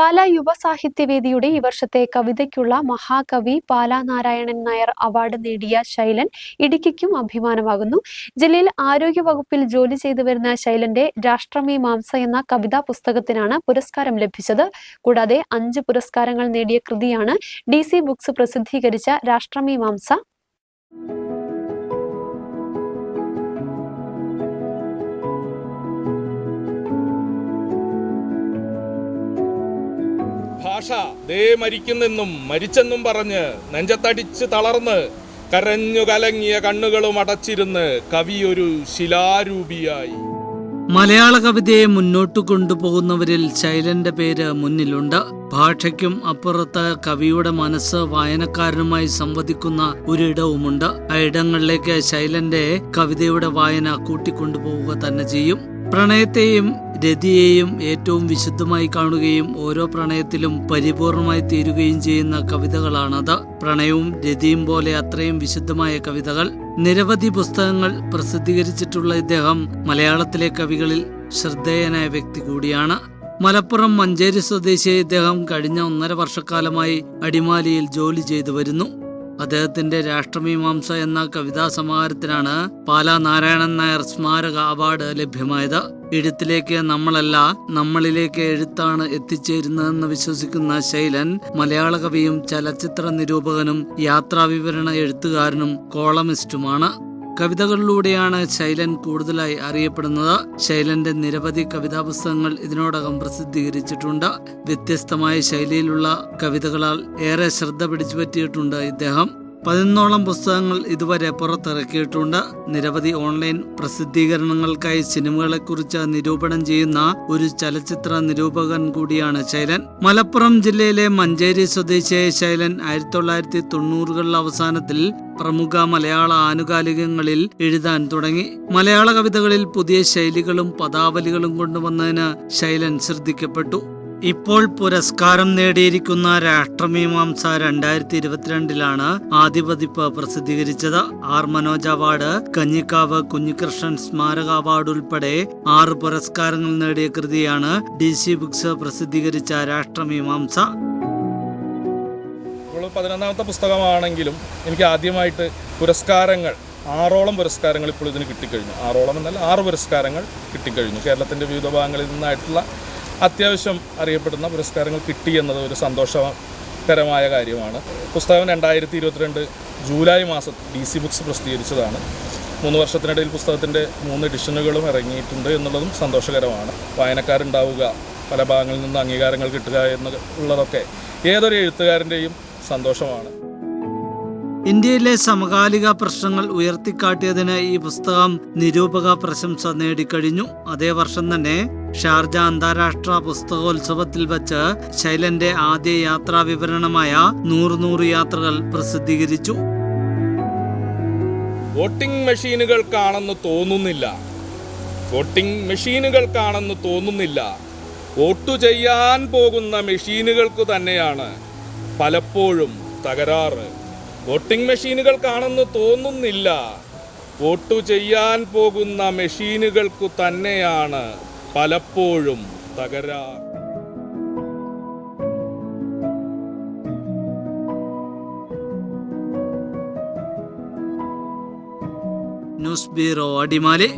പാലാ യുവ സാഹിത്യവേദിയുടെ ഈ വർഷത്തെ കവിതയ്ക്കുള്ള മഹാകവി പാലാ നാരായണൻ നായർ അവാർഡ് നേടിയ ശൈലൻ ഇടുക്കിക്കും അഭിമാനമാകുന്നു. ജില്ലയിൽ ആരോഗ്യ വകുപ്പിൽ ജോലി ചെയ്തു വരുന്ന ശൈലന്റെ രാഷ്ട്രമേ മാംസ എന്ന കവിതാ പുസ്തകത്തിനാണ് പുരസ്കാരം ലഭിച്ചത്. കൂടാതെ അഞ്ച് പുരസ്കാരങ്ങൾ നേടിയ കൃതിയാണ് ഡി ബുക്സ് പ്രസിദ്ധീകരിച്ച രാഷ്ട്രമീ ഭാഷ ദേ മരിക്കുന്നെന്നും മരിച്ചെന്നും പറഞ്ഞ് നെഞ്ചത്തടിച്ച് തളർന്ന് കരഞ്ഞു കലങ്ങിയ കണ്ണുകളും അടച്ചിരുന്ന് കവി ഒരു ശിലാരൂപിയായി. മലയാള കവിതയെ മുന്നോട്ട് കൊണ്ടുപോകുന്നവരിൽ ശൈലന്റെ പേര് മുന്നിലുണ്ട്. ഭാഷയ്ക്കും അപ്പുറത്ത് കവിയുടെ മനസ്സ് വായനക്കാരനുമായി സംവദിക്കുന്ന ഒരിടവുമുണ്ട്. ആ ഇടങ്ങളിലേക്ക് ശൈലന്റെ കവിതയുടെ വായന കൂട്ടിക്കൊണ്ടുപോവുക തന്നെ ചെയ്യും. പ്രണയത്തെയും രതിയെയും ഏറ്റവും വിശുദ്ധമായി കാണുകയും ഓരോ പ്രണയത്തിലും പരിപൂർണമായി തീരുകയും ചെയ്യുന്ന കവിതകളാണത്. പ്രണയവും രതിയും പോലെ അത്രയും വിശുദ്ധമായ കവിതകൾ. നിരവധി പുസ്തകങ്ങൾ പ്രസിദ്ധീകരിച്ചിട്ടുള്ള ഇദ്ദേഹം മലയാളത്തിലെ കവികളിൽ ശ്രദ്ധേയനായ വ്യക്തി കൂടിയാണ്. മലപ്പുറം മഞ്ചേരി സ്വദേശിയെ ഇദ്ദേഹം കഴിഞ്ഞ ഒന്നര വർഷക്കാലമായി അടിമാലിയിൽ ജോലി ചെയ്തു വരുന്നു. അദ്ദേഹത്തിന്റെ രാഷ്ട്രമീമാംസ എന്ന കവിതാ സമാഹാരത്തിനാണ് പാലാ നാരായണൻ നായർ സ്മാരക അവാർഡ് ലഭ്യമായത്. എഴുത്തിലേക്ക് നമ്മളല്ല നമ്മളിലേക്ക് എഴുത്താണ് എത്തിച്ചേരുന്നതെന്ന് വിശ്വസിക്കുന്ന ശൈലൻ മലയാള കവിയും ചലച്ചിത്ര നിരൂപകനും യാത്രാവിവരണ എഴുത്തുകാരനും കോളമിസ്റ്റുമാണ്. കവിതകളിലൂടെയാണ് ശൈലൻ കൂടുതലായി അറിയപ്പെടുന്നത്. ശൈലന്റെ നിരവധി കവിതാ പുസ്തകങ്ങൾ ഇതിനോടകം പ്രസിദ്ധീകരിച്ചിട്ടുണ്ട്. വ്യത്യസ്തമായ ശൈലിയിലുള്ള കവിതകളാൽ ഏറെ ശ്രദ്ധ പിടിച്ചുപറ്റിയിട്ടുണ്ട് ഇദ്ദേഹം. പതിനൊന്നോളം പുസ്തകങ്ങൾ ഇതുവരെ പുറത്തിറക്കിയിട്ടുണ്ട്. നിരവധി ഓൺലൈൻ പ്രസിദ്ധീകരണങ്ങൾക്കായി സിനിമകളെക്കുറിച്ച് നിരൂപണം ചെയ്യുന്ന ഒരു ചലച്ചിത്ര നിരൂപകൻ കൂടിയാണ് ശൈലൻ. മലപ്പുറം ജില്ലയിലെ മഞ്ചേരി സ്വദേശിയായ ശൈലൻ ആയിരത്തി തൊള്ളായിരത്തി തൊണ്ണൂറുകളിൽ അവസാനത്തിൽ പ്രമുഖ മലയാള ആനുകാലികങ്ങളിൽ എഴുതാൻ തുടങ്ങി. മലയാള കവിതകളിൽ പുതിയ ശൈലികളും പദാവലികളും കൊണ്ടുവന്നതിന് ശൈലൻ ശ്രദ്ധിക്കപ്പെട്ടു. ഇപ്പോൾ പുരസ്കാരം നേടിയിരിക്കുന്ന രാഷ്ട്രമീമാംസ രണ്ടായിരത്തി ഇരുപത്തിരണ്ടിലാണ് ആദ്യ പതിപ്പ് പ്രസിദ്ധീകരിച്ചത്. ആർ. മനോജ് അവാർഡ് കഞ്ഞിക്കാവ് കുഞ്ഞികൃഷ്ണൻ സ്മാരക അവാർഡ് ഉൾപ്പെടെ ആറ് പുരസ്കാരങ്ങൾ നേടിയ കൃതിയാണ് ഡി സി ബുക്സ് പ്രസിദ്ധീകരിച്ച രാഷ്ട്രമീമാംസ. പതിനൊന്നാമത്തെ പുസ്തകമാണെങ്കിലും എനിക്ക് ആദ്യമായിട്ട് പുരസ്കാരങ്ങൾ ആറോളം പുരസ്കാരങ്ങൾ ഇപ്പോൾ ഇതിന് കിട്ടിക്കഴിഞ്ഞു. ആറോളം എന്നല്ല ആറ് പുരസ്കാരങ്ങൾ കിട്ടിക്കഴിഞ്ഞു. കേരളത്തിന്റെ വിവിധ ഭാഗങ്ങളിൽ നിന്നായിട്ടുള്ള അത്യാവശ്യം അറിയപ്പെടുന്ന പുരസ്കാരങ്ങൾ കിട്ടി എന്നത് ഒരു സന്തോഷകരമായ കാര്യമാണ്. പുസ്തകം രണ്ടായിരത്തി ഇരുപത്തിരണ്ട് ജൂലൈ മാസം ഡി സി ബുക്സ് പ്രസിദ്ധീകരിച്ചതാണ്. മൂന്ന് വർഷത്തിനിടയിൽ പുസ്തകത്തിന്റെ മൂന്ന് എഡിഷനുകളും ഇറങ്ങിയിട്ടുണ്ട് എന്നുള്ളതും സന്തോഷകരമാണ്. വായനക്കാരുണ്ടാവുക പല ഭാഗങ്ങളിൽ നിന്ന് അംഗീകാരങ്ങൾ കിട്ടുക എന്നുള്ളതൊക്കെ ഏതൊരു എഴുത്തുകാരന്റെയും സന്തോഷമാണ്. ഇന്ത്യയിലെ സമകാലിക പ്രശ്നങ്ങൾ ഉയർത്തിക്കാട്ടിയതിന് ഈ പുസ്തകം നിരൂപക പ്രശംസ നേടിക്കഴിഞ്ഞു. അതേ വർഷം തന്നെ ഷാർജ അന്താരാഷ്ട്ര പുസ്തകോത്സവത്തിൽ വച്ച് ശൈലന്റെ ആദ്യ യാത്രാ വിവരണമായ നൂറ് നൂറ് യാത്രകൾ പ്രസിദ്ധീകരിച്ചു. വോട്ടിംഗ് മെഷീനുകൾക്കാണെന്ന് തോന്നുന്നില്ല. വോട്ടിംഗ് മെഷീനുകൾക്കാണെന്ന് തോന്നുന്നില്ല. വോട്ടു ചെയ്യാൻ പോകുന്ന മെഷീനുകൾക്ക് തന്നെയാണ് പലപ്പോഴും തകരാറ്. വോട്ടിംഗ് മെഷീനുകൾക്കാണെന്ന് തോന്നുന്നില്ല. വോട്ടു ചെയ്യാൻ പോകുന്ന മെഷീനുകൾക്കു തന്നെയാണ് പലപ്പോഴും തകരാർ ന്യൂസ് ബ്യൂറോ അടിമാലി